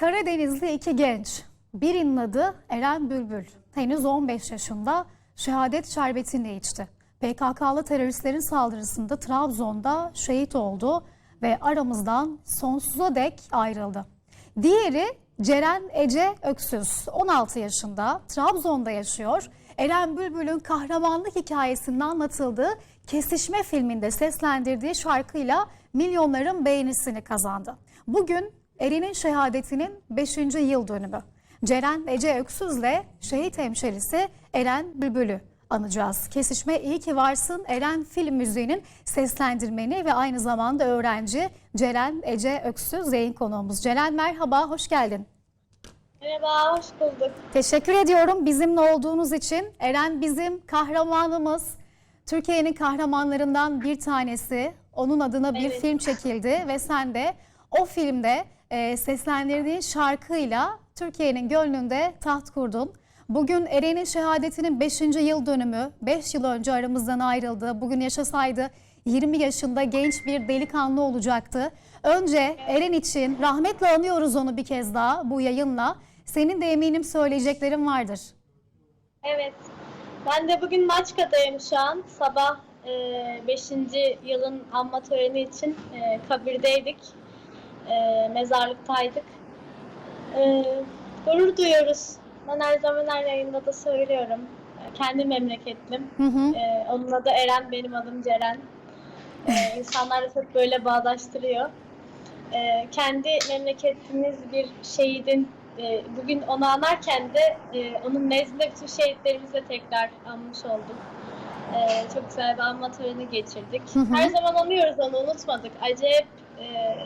Karadenizli iki genç. Birinin adı Eren Bülbül. Henüz 15 yaşında şehadet şerbetini içti. PKK'lı teröristlerin saldırısında Trabzon'da şehit oldu ve aramızdan sonsuza dek ayrıldı. Diğeri Ceren Ece Öksüz. 16 yaşında Trabzon'da yaşıyor. Eren Bülbül'ün kahramanlık hikayesinin anlatıldığı Kesişme filminde seslendirdiği şarkıyla milyonların beğenisini kazandı. Bugün Eren'in şehadetinin 5. yıl dönümü. Ceren Ece Öksüz'le şehit hemşerisi Eren Bülbül'ü anacağız. Kesişme iyi ki varsın Eren film müziğinin seslendirmeni ve aynı zamanda öğrenci Ceren Ece Öksüz yayın konuğumuz. Ceren merhaba, hoş geldin. Merhaba, hoş bulduk. Teşekkür ediyorum bizimle olduğunuz için. Eren bizim kahramanımız. Türkiye'nin kahramanlarından bir tanesi. Onun adına bir Evet. film çekildi ve sen de o filmde e, seslendirdiğin şarkıyla Türkiye'nin gönlünde taht kurdun. Bugün Eren'in şehadetinin 5. yıl dönümü. 5 yıl önce aramızdan ayrıldı. Bugün yaşasaydı 20 yaşında genç bir delikanlı olacaktı. Önce Eren için rahmetle anıyoruz onu bir kez daha bu yayınla. Senin de eminim söyleyeceklerin vardır. Evet, ben de bugün Maçka'dayım şu an. Sabah 5. yılın anma töreni için e, kabirdeydik. E, mezarlıktaydık. E, gurur duyuyoruz. Ben her zaman her yayında da söylüyorum. E, Kendi memleketim. Hı hı. E, onun adı Eren, benim adım Ceren. E, insanlar da çok böyle bağdaştırıyor. E, kendi memleketimiz bir şehidin e, bugün onu anarken de e, onun nezdinde bütün şehitlerimizi tekrar anmış olduk. E, çok güzel bir anma töreni geçirdik. Hı hı. Her zaman anıyoruz onu, unutmadık. Acayip e,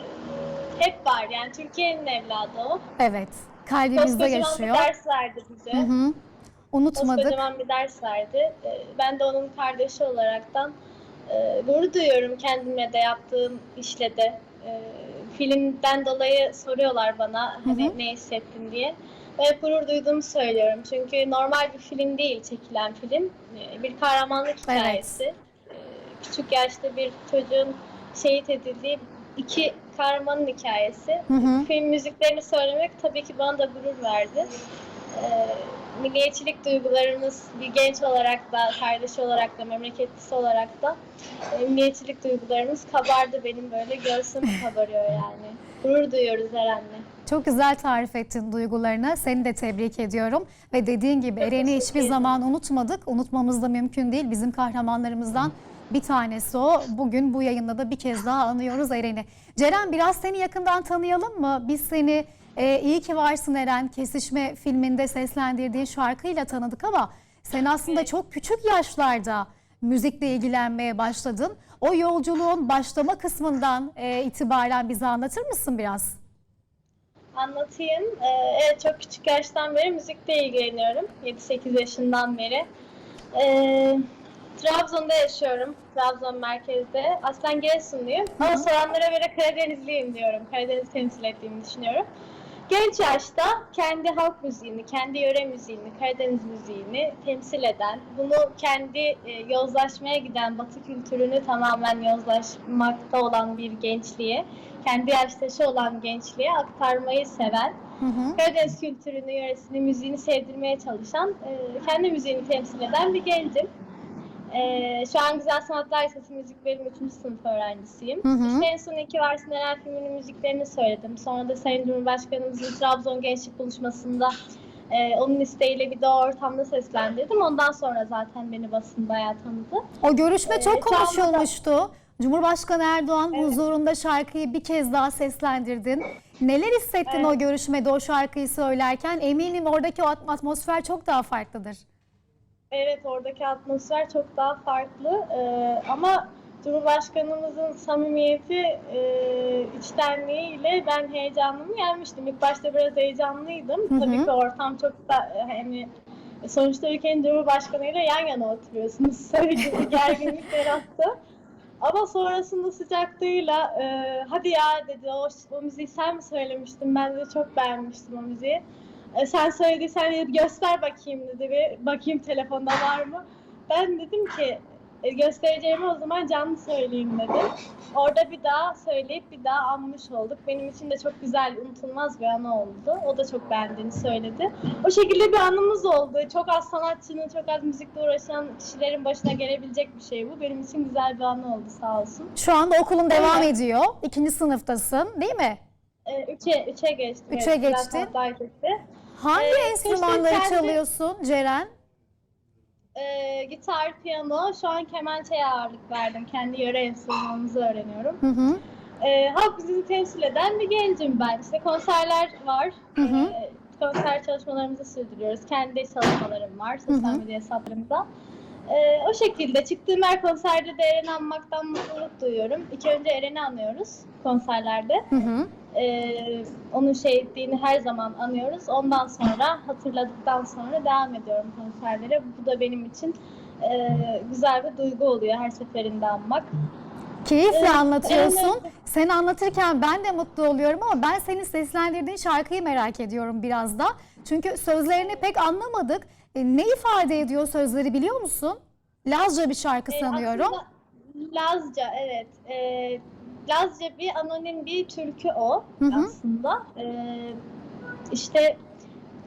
hep var yani Türkiye'nin evladı o. Evet. Kalbimizde Koskocaman yaşıyor. bir ders verdi bize. Hı hı. Unutmadık. Koskocaman bir ders verdi. Ee, Ben de onun kardeşi olaraktan e, gurur duyuyorum kendimle de yaptığım işle de. Ee, Filmden dolayı soruyorlar bana hani hı. ne hissettin diye. Ve gurur duyduğumu söylüyorum. Çünkü normal bir film değil çekilen film. Ee, Bir kahramanlık hikayesi. Ee, Küçük yaşta bir çocuğun şehit edildiği iki kahramanın hikayesi. Hı hı. Film müziklerini söylemek tabii ki bana da gurur verdi. Ee, milliyetçilik duygularımız bir genç olarak da, kardeşi olarak da, memleketlisi olarak da e, milliyetçilik duygularımız kabardı benim böyle göğsüm kabarıyor yani. Gurur duyuyoruz Eren'le. Çok güzel tarif ettin duygularını. Seni de tebrik ediyorum. Ve dediğin gibi Eren'i hiçbir zaman unutmadık. Unutmamız da mümkün değil. Bizim kahramanlarımızdan bir tanesi o. Bugün bu yayında da bir kez daha anıyoruz Eren'i. Ceren biraz seni yakından tanıyalım mı? Biz seni e, iyi ki varsın Eren Kesişme filminde seslendirdiğin şarkıyla tanıdık ama sen aslında çok küçük yaşlarda müzikle ilgilenmeye başladın. O yolculuğun başlama kısmından e, itibaren bize anlatır mısın biraz? Anlatayım. Ee, evet çok küçük yaştan beri müzikle ilgileniyorum. 7-8 yaşından beri. Ee, Trabzon'da yaşıyorum. Trabzon merkezde. Aslen Giresunluyum. Ama soranlara göre Karadenizliyim diyorum. Karadeniz temsil ettiğimi düşünüyorum. Genç yaşta kendi halk müziğini, kendi yöre müziğini, Karadeniz müziğini temsil eden, bunu kendi e, yozlaşmaya giden Batı kültürünü tamamen yozlaşmakta olan bir gençliğe, kendi yaştaşı olan gençliğe aktarmayı seven, Hı hı. Karadeniz kültürünü, yöresini, müziğini sevdirmeye çalışan, e, kendi müziğini temsil eden bir gencim. E, şu an Güzel Sanatlar Lisesi Müzik Bölümü 3. sınıf öğrencisiyim. Hı hı. İşte en son iki Varsın Eren filminin müziklerini söyledim. Sonra da Sayın Cumhurbaşkanımızın Trabzon Gençlik Buluşması'nda e, onun isteğiyle bir de o ortamda seslendirdim. Ondan sonra zaten beni basın bayağı tanıdı. O görüşme Ee, çok şu anda da- konuşulmuştu. Cumhurbaşkanı Erdoğan Evet. huzurunda şarkıyı bir kez daha seslendirdin. Neler hissettin Evet. o görüşmede o şarkıyı söylerken? Eminim oradaki o at- atmosfer çok daha farklıdır. Evet oradaki atmosfer çok daha farklı Ee, ama Cumhurbaşkanımızın samimiyeti, e, içtenliğiyle ben heyecanımı yenmiştim. İlk başta biraz heyecanlıydım. Hı hı. Tabii ki ortam çok da e, hani sonuçta ülkenin Cumhurbaşkanıyla yan yana oturuyorsunuz. Tabii ki gerginlik yarattı. Ama sonrasında sıcaklığıyla e, hadi ya dedi o, o müziği sen mi söylemiştin? Ben de çok beğenmiştim o müziği. E, sen söylediysen dedi, göster bakayım dedi. Bir bakayım telefonda var mı? Ben dedim ki e, göstereceğimi o zaman canlı söyleyeyim dedim. Orada bir daha söyleyip bir daha anmış olduk. Benim için de çok güzel, unutulmaz bir anı oldu. O da çok beğendiğini söyledi. O şekilde bir anımız oldu. Çok az sanatçının, çok az müzikle uğraşan kişilerin başına gelebilecek bir şey bu. Benim için güzel bir anı oldu sağ olsun. Şu anda okulun devam Evet. ediyor. İkinci sınıftasın değil mi? Ee, üçe, üçe geçtim. Üçe geçtin. geçti. Hangi Ee, enstrümanları kendi- çalıyorsun Ceren? Ee, gitar, piyano, şu an kemençeye ağırlık verdim. Kendi yöre enstrümanımızı öğreniyorum. Hı hı. Ee, halk müziğini temsil eden bir gencim ben. İşte konserler var. Hı hı. Ee, konser çalışmalarımızı sürdürüyoruz. Kendi çalışmalarım var sosyal medya hesaplarımda. Ee, o şekilde çıktığım her konserde de Eren'i anmaktan mutluluk duyuyorum. İlk önce Eren'i anıyoruz konserlerde. Hı hı. Ee, onun şehitliğini her zaman anıyoruz. Ondan sonra hatırladıktan sonra devam ediyorum konserlere. Bu da benim için e, güzel bir duygu oluyor her seferinde anmak. Keyifle Evet, anlatıyorsun. evet. Sen anlatırken ben de mutlu oluyorum ama ben senin seslendirdiğin şarkıyı merak ediyorum biraz da. Çünkü sözlerini pek anlamadık. E, ne ifade ediyor sözleri biliyor musun? Lazca bir şarkı Ee, sanıyorum. Lazca evet. Ee, Lazca bir anonim bir türkü o Hı hı. aslında. Ee, işte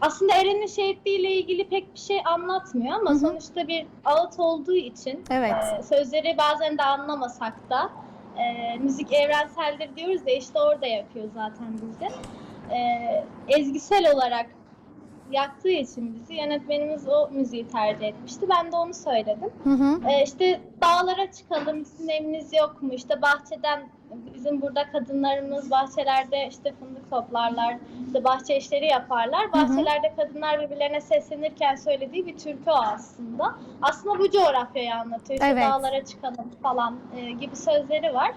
aslında Eren'in şehitliğiyle ilgili pek bir şey anlatmıyor ama Hı hı. sonuçta bir ağıt olduğu için Evet. e, sözleri bazen de anlamasak da e, müzik evrenseldir diyoruz da işte orada yapıyor zaten bizi. E, ezgisel olarak yaktığı için bizi yönetmenimiz o müziği tercih etmişti. Ben de onu söyledim. Hı hı. Ee, işte dağlara çıkalım, sizin eviniz yok mu? İşte bahçeden bizim burada kadınlarımız bahçelerde işte fındık toplarlar, işte bahçe işleri yaparlar. Bahçelerde kadınlar birbirlerine seslenirken söylediği bir türkü o aslında. Aslında bu coğrafyayı anlatıyor. İşte Evet. dağlara çıkalım falan e, gibi sözleri var.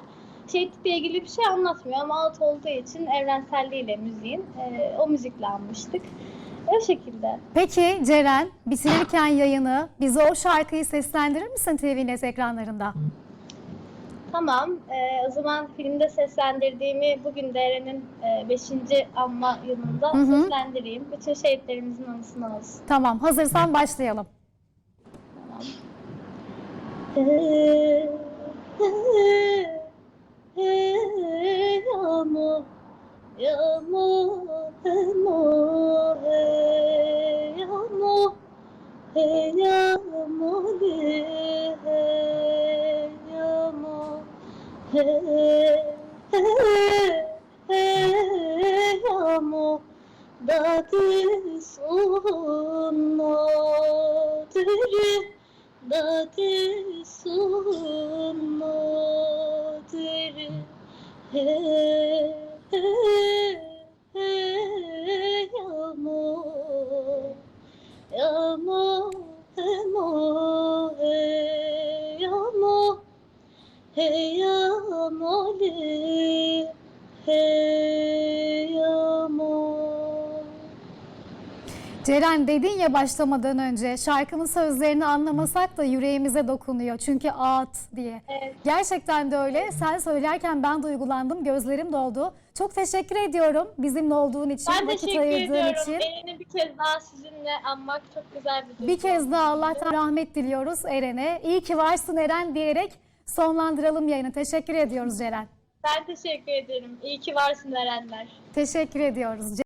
Şehitlikle ilgili bir şey anlatmıyor ama alt olduğu için evrenselliğiyle müziğin e, o müzikle anmıştık. O şekilde. Peki Ceren bitirirken yayını bize o şarkıyı seslendirir misin TVNet ekranlarında? Tamam. Ee, o zaman filmde seslendirdiğimi bugün de Eren'in 5. anma yılında Hı hı. seslendireyim. Bütün şehitlerimizin anısına olsun. Tamam hazırsan başlayalım. Yağmur, yağmur, Dati sunnadır, dati sunnadır. Hey, hey, hey, Ceren dedin ya başlamadan önce şarkının sözlerini anlamasak da yüreğimize dokunuyor. Çünkü ağıt diye. Evet. Gerçekten de öyle. Sen söylerken ben duygulandım, gözlerim doldu. Çok teşekkür ediyorum bizimle olduğun için, Ben vakit teşekkür ayırdığın ediyorum. için. Eren'i bir kez daha sizinle anmak çok güzel bir duygu. Bir kez daha Allah'tan rahmet diliyoruz Eren'e. İyi ki varsın Eren diyerek sonlandıralım yayını. Teşekkür ediyoruz Ceren. Ben teşekkür ederim. İyi ki varsın Erenler. Teşekkür ediyoruz.